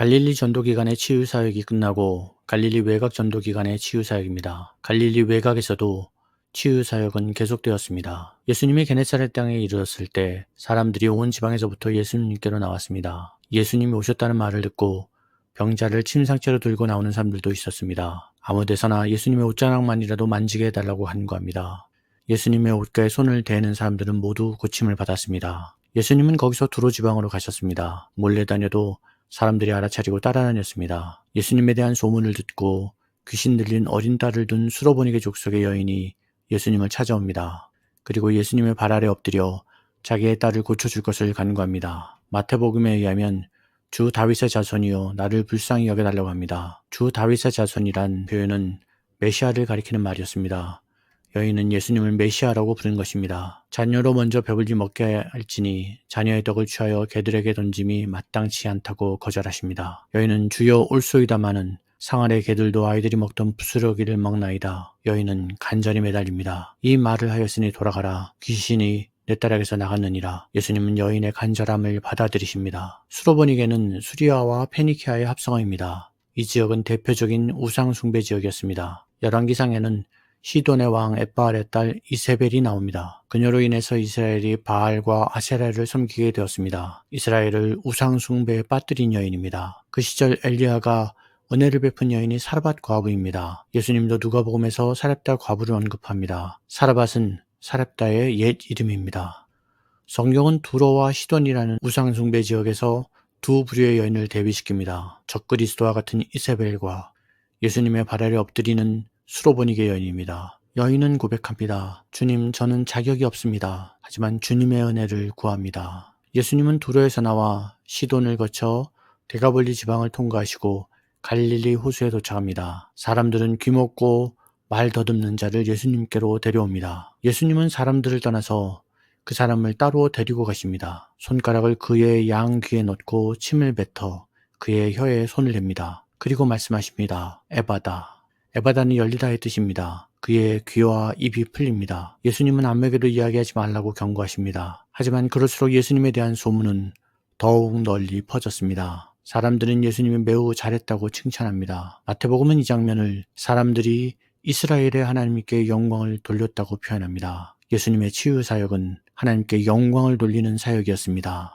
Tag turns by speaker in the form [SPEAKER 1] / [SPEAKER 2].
[SPEAKER 1] 갈릴리 전도 기간의 치유 사역이 끝나고 갈릴리 외곽 전도 기간의 치유 사역입니다. 갈릴리 외곽에서도 치유 사역은 계속되었습니다. 예수님이 게네사렛 땅에 이르렀을 때 사람들이 온 지방에서부터 예수님께로 나왔습니다. 예수님이 오셨다는 말을 듣고 병자를 침상째로 들고 나오는 사람들도 있었습니다. 아무 데서나 예수님의 옷자락만이라도 만지게 해달라고 간구합니다. 예수님의 옷가에 손을 대는 사람들은 모두 고침을 받았습니다. 예수님은 거기서 두로 지방으로 가셨습니다. 몰래 다녀도 사람들이 알아차리고 따라다녔습니다. 예수님에 대한 소문을 듣고 귀신 들린 어린 딸을 둔 수로보니게 족속의 여인이 예수님을 찾아옵니다. 그리고 예수님의 발 아래 엎드려 자기의 딸을 고쳐줄 것을 간구합니다. 마태복음에 의하면 주 다윗의 자손이요 나를 불쌍히 여겨달라고 합니다. 주 다윗의 자손이란 표현은 메시아를 가리키는 말이었습니다. 여인은 예수님을 메시아라고 부른 것입니다. 자녀로 먼저 배불리 먹게 할지니 자녀의 떡을 취하여 개들에게 던짐이 마땅치 않다고 거절하십니다. 여인은 주여 올소이다마는 상 아래 개들도 아이들이 먹던 부스러기를 먹나이다. 여인은 간절히 매달립니다. 이 말을 하였으니 돌아가라. 귀신이 내 딸에게서 나갔느니라. 예수님은 여인의 간절함을 받아들이십니다. 수로보니게는 수리아와 페니키아의 합성어입니다. 이 지역은 대표적인 우상 숭배 지역이었습니다. 열왕기상에는 시돈의 왕 에바알의 딸 이세벨이 나옵니다. 그녀로 인해서 이스라엘이 바알과 아세라를 섬기게 되었습니다. 이스라엘을 우상 숭배에 빠뜨린 여인입니다. 그 시절 엘리야가 은혜를 베푼 여인이 사르밧 과부입니다. 예수님도 누가복음에서 사렙다 과부를 언급합니다. 사르밧은 사렙다의 옛 이름입니다. 성경은 두로와 시돈이라는 우상 숭배 지역에서 두 부류의 여인을 대비시킵니다. 적그리스도와 같은 이세벨과 예수님의 발 아래 엎드리는 수로보니게 여인입니다. 여인은 고백합니다. 주님, 저는 자격이 없습니다. 하지만 주님의 은혜를 구합니다. 예수님은 두로에서 나와 시돈을 거쳐 대가볼리 지방을 통과하시고 갈릴리 호수에 도착합니다. 사람들은 귀먹고 말 더듬는 자를 예수님께로 데려옵니다. 예수님은 사람들을 떠나서 그 사람을 따로 데리고 가십니다. 손가락을 그의 양 귀에 넣고 침을 뱉어 그의 혀에 손을 댑니다. 그리고 말씀하십니다. 에바다. 에바다는 열리다의 뜻입니다. 그의 귀와 입이 풀립니다. 예수님은 안메게도 이야기하지 말라고 경고하십니다. 하지만 그럴수록 예수님에 대한 소문은 더욱 널리 퍼졌습니다. 사람들은 예수님이 매우 잘했다고 칭찬합니다. 마태복음은 이 장면을 사람들이 이스라엘의 하나님께 영광을 돌렸다고 표현합니다. 예수님의 치유 사역은 하나님께 영광을 돌리는 사역이었습니다.